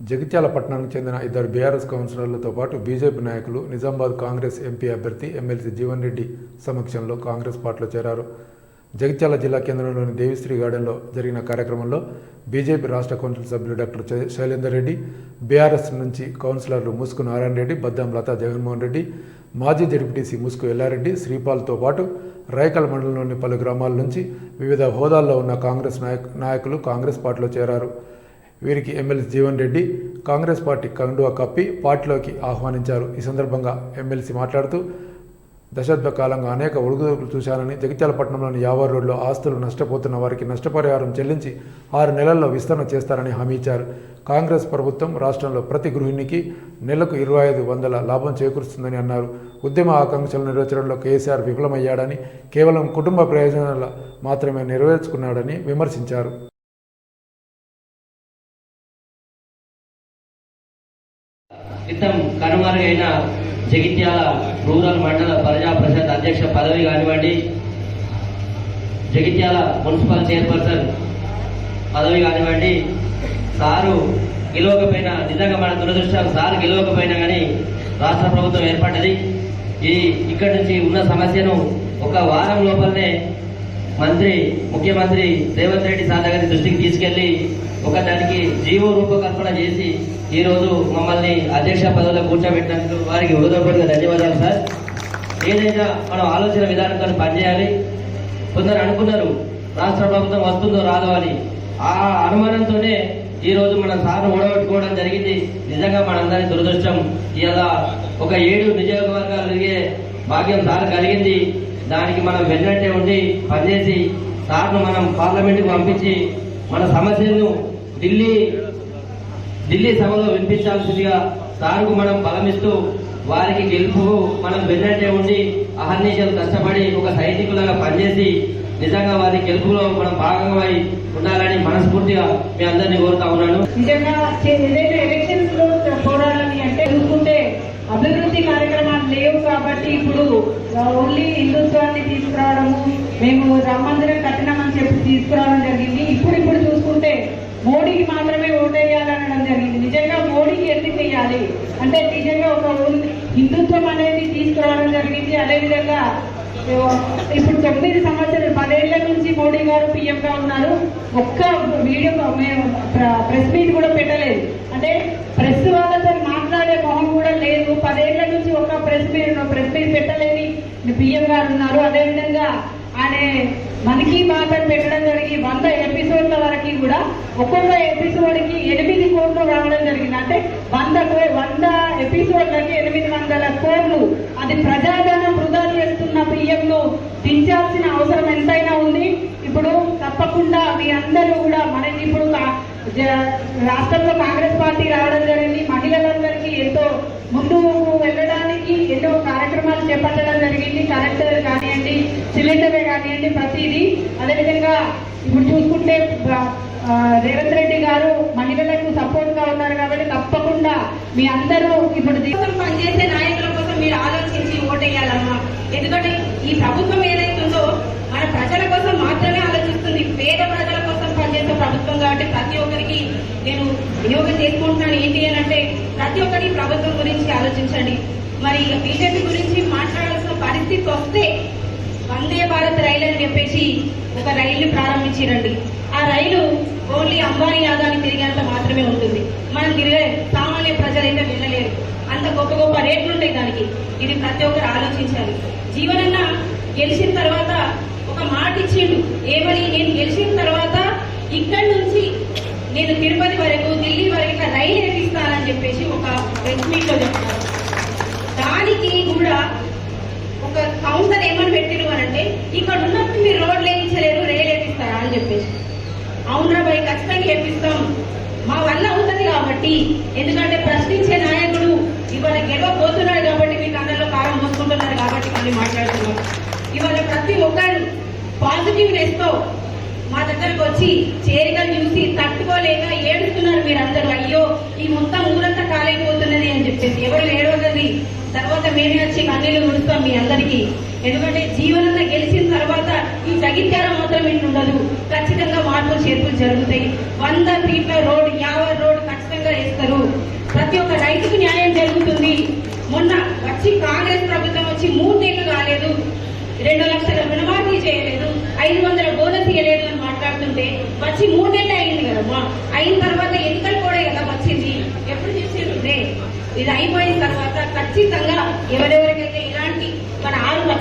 జగిత్యాల పట్టణానికి చెందిన ఇద్దరు బీఆర్ఎస్ కౌన్సిలర్లతో పాటు బీజేపీ నాయకులు నిజామాబాద్ కాంగ్రెస్ ఎంపీ అభ్యర్థి ఎమ్మెల్సీ జీవన్ రెడ్డి సమక్షంలో కాంగ్రెస్ పార్టీలో చేరారు. జగిత్యాల జిల్లా కేంద్రంలోని దేవిశ్రీ గార్డెన్లో జరిగిన కార్యక్రమంలో బీజేపీ రాష్ట్ర కౌన్సిల్ సభ్యులు డాక్టర్ శైలేందర్ రెడ్డి బీఆర్ఎస్ నుంచి కౌన్సిలర్లు ముసుకు నారాయణ రెడ్డి బద్దం లతా జగన్మోహన్ రెడ్డి మాజీ జడ్పీటీసీ ముసుకు ఎల్లారెడ్డి శ్రీపాల్తో పాటు రైకల్ మండలంలోని పలు గ్రామాల నుంచి వివిధ హోదాల్లో ఉన్న కాంగ్రెస్ నాయకులు కాంగ్రెస్ పార్టీలో చేరారు. వీరికి ఎమ్మెల్సీ జీవన్ రెడ్డి కాంగ్రెస్ పార్టీ కండువా కప్పి పార్టీలోకి ఆహ్వానించారు. ఈ సందర్భంగా ఎమ్మెల్సీ మాట్లాడుతూ దశాబ్ద కాలంగా అనేక ఒడుగుదొడుకులు చూశానని జగిత్యాలపట్నంలోని యావర్ రోడ్లో ఆస్తులు నష్టపోతున్న వారికి నష్టపరిహారం చెల్లించి ఆరు నెలల్లో విస్తరణ చేస్తారని హామీ ఇచ్చారు. కాంగ్రెస్ ప్రభుత్వం రాష్ట్రంలో ప్రతి గృహిణికి నెలకు ఇరవై ఐదు వందల లాభం చేకూరుస్తుందని అన్నారు. ఉద్యమ ఆకాంక్షలు నెరవేర్చడంలో కేసీఆర్ విఫలమయ్యాడని కేవలం కుటుంబ ప్రయోజనాల మాత్రమే నెరవేర్చుకున్నాడని విమర్శించారు. క్రితం కనుమరుగైన జగిత్యాల రూరల్ మండల ప్రజా పరిషత్ అధ్యక్ష పదవి కానివ్వండి జగిత్యాల మున్సిపల్ చైర్పర్సన్ పదవి కానివ్వండి సారు గెలవకపోయినా నిజంగా మన దురదృష్టం సార్ గెలవకపోయినా కానీ రాష్ట్ర ప్రభుత్వం ఏర్పడ్డది. ఈ ఇక్కడి నుంచి ఉన్న సమస్యను ఒక వారం లోపలనే మంత్రి ముఖ్యమంత్రి రేవంత్ రెడ్డి సార్ దగ్గర దృష్టికి తీసుకెళ్ళి ఒక దానికి జీవో రూపకల్పన చేసి ఈరోజు మమ్మల్ని అధ్యక్ష పదవిలో కూర్చోబెట్టినందుకు వారికి హృదయపూర్వక ధన్యవాదాలు సార్. ఏదైనా మనం ఆలోచన విధానంతో పనిచేయాలి. కొందరు అనుకున్నారు రాష్ట్ర ప్రభుత్వం వస్తుందో రాదో అని. ఆ అనుమానంతోనే ఈ రోజు మనం సార్ను ఓడగొట్టుకోవడం జరిగింది. నిజంగా మనందరి దురదృష్టం ఇలా ఒక ఏడు నియోజకవర్గాలు జరిగే భాగ్యం సార్ కలిగింది. దానికి మనం వెన్నట్టే ఉండి పనిచేసి సార్ను మనం పార్లమెంట్కి పంపించి మన సమస్యలను ఢిల్లీ ఢిల్లీ సభలో వినిపించాల్సిందిగా సార్కు మనం బలమిస్తూ వారికి గెలుపు మనం వెన్నట్టే ఉండి అహర్నిశలు కష్టపడి ఒక సైనికులుగా పనిచేసి నిజంగా వారి గెలుపులో మనం భాగమై ఉండాలని మనస్ఫూర్తిగా మీ అందరినీ కోరుతా ఉన్నాను. నిజంగా ఎలక్షన్స్లో అంటే చూసుకుంటే అభివృద్ధి కార్యక్రమాలు లేవు కాబట్టి ఇప్పుడు ఓన్లీ హిందుత్వాన్ని తీసుకురావడము మేము రామ మందిరం కట్టినామని చెప్పి తీసుకురావడం జరిగింది. ఇప్పుడు ఇప్పుడు మోడీకి మాత్రమే ఓటేయాలనడం జరిగింది. నిజంగా మోడీకి ఎందుకు వేయాలి? అంటే నిజంగా ఒక హిందుత్వం అనేది తీసుకురావడం జరిగింది. అదేవిధంగా ఇప్పుడు తొమ్మిది సంవత్సరాలు పదేళ్ళ నుంచి మోడీ గారు పీఎంగా ఉన్నారు. ఒక్క వీడియో మేము ప్ర- ప్రెస్ మీట్ కూడా పెట్టలేదు. అంటే ప్రెస్ వాళ్ళతో మాట్లాడే మొహం కూడా లేదు. పదేళ్ళ నుంచి ఒక ప్రెస్ మీట్ ప్రెస్ మీట్ పెట్టలేని పీఎం గారు ఉన్నారు. అదేవిధంగా అనే మనకి బాధలు పెట్టడం జరిగి వంద ఎపిసోడ్ల వరకు కూడా ఒక్కొక్క ఎపిసోడ్కి ఎనిమిది కోట్లు రావడం జరిగింది. అంటే వంద వంద ఎపిసోడ్లకి ఎనిమిది వందల కోట్లు. అది ప్రజాధనం వృధా చేస్తున్న బియ్యంలో దించాల్సిన అవసరం ఎంతైనా ఉంది. ఇప్పుడు తప్పకుండా మీ అందరూ కూడా మనకి ఇప్పుడు కా- జ- రాష్ట్రంలో కాంగ్రెస్ పార్టీ రావడం జరిగింది. మహిళలందరికీ ఎంతో ముందుకు వెళ్ళడానికి ఎన్నో కార్యక్రమాలు చేపట్టడం జరిగింది. కలెక్టర్ కానీ సిలిండరే కానివ్వండి ప్రతిదీ. అదేవిధంగా ఇప్పుడు చూసుకుంటే రేవంత్ రెడ్డి గారు మహిళలకు సపోర్ట్గా ఉన్నారు కాబట్టి తప్పకుండా మీ అందరూ ఇప్పుడు కోసం పనిచేసే నాయకుల కోసం మీరు ఆలోచించి ఓటేయాలమ్మా ఎందుకంటే ఈ ప్రభుత్వం ఏదైతుందో మన ప్రజల కోసం మాత్రమే ఆలోచిస్తుంది. పేద ప్రజల కోసం పనిచేసే ప్రభుత్వం కాబట్టి ప్రతి ఒక్కరికి నేను వినియోగం చేసుకుంటున్నాను. ఏంటి అని అంటే ప్రతి ఒక్కరి ప్రభుత్వం గురించి ఆలోచించండి. మరి బీజేపీ గురించి మాట్లాడాల్సిన పరిస్థితి వస్తే వందే భారత్ రైలు అని చెప్పేసి ఒక రైలు ప్రారంభించిరండి. ఆ రైలు ఓన్లీ అంబానీ యాదాన్ని తిరిగేంత మాత్రమే ఉంటుంది. మనం తిరిగే సామాన్య ప్రజలైతే వెళ్ళలేరు. అంత గొప్ప గొప్ప రేట్లు ఉంటాయి దానికి. ఇది ప్రతి ఒక్కరు ఆలోచించాలి. జీవనన్న గెలిచిన తర్వాత ఒక మాట ఇచ్చిండు. ఏమని? నేను గెలిచిన తర్వాత ఇక్కడి నుంచి నేను తిరుపతి వరకు ఢిల్లీ వరకు ఇట్లా రైలు ఎక్కిస్తానని చెప్పేసి ఒక ప్రెస్ మీట్లో చెప్తాను దానికి కూడా ఒక కౌన్సిల్ ఏమని పెట్టిరు అని అంటే ఇక్కడ ఉన్నప్పుడు మీరు రోడ్లు వేయించలేరు రైలు వేపిస్తారా అని చెప్పేసి. అవునా భయ్ ఖచ్చితంగా వేపిస్తాం. మా వల్ల అవుతుంది కాబట్టి. ఎందుకంటే ప్రశ్నించే నాయకుడు ఇవాళ గెలవబోతున్నాడు కాబట్టి మీకు అందరిలో కారం మోసుకుంటున్నారు కాబట్టి మళ్ళీ మాట్లాడుతున్నాం. ఇవాళ ప్రతి ఒక్కరు పాజిటివ్నెస్తో మా దగ్గరకు వచ్చి చేరికలు చూసి తట్టుకోలేక ఏడుస్తున్నారు మీరందరూ. అయ్యో ఈ మొత్తం ఊరంతా కాలేకపోతున్నది అని చెప్పేసి. ఎవరు ఏడవగది తర్వాత మేమే వచ్చి కన్నీళ్ళు ముడుస్తాం మీ అందరికీ. ఎందుకంటే జీవ చేతులు జరుగుతాయి. వంద ఫీట్ల రోడ్ యాభై రోడ్ ఖచ్చితంగా వేస్తారు. ప్రతి ఒక్క రైతుకు న్యాయం జరుగుతుంది. మొన్న వచ్చి కాంగ్రెస్ ప్రభుత్వం వచ్చి మూడేళ్ళు కాలేదు. రెండు లక్షల రుణమాఫీ చేయలేదు. ఐదు వందల బోనస్ ఇయ్యలేదు అని మాట్లాడుతుంటే వచ్చి మూడేళ్ళు అయింది కదమ్మా. అయిన తర్వాత ఎన్నికలు కూడా కదా వచ్చింది? ఎప్పుడు చూసేది ఇది అయిపోయిన తర్వాత ఖచ్చితంగా ఎవరెవరికైతే ఇలా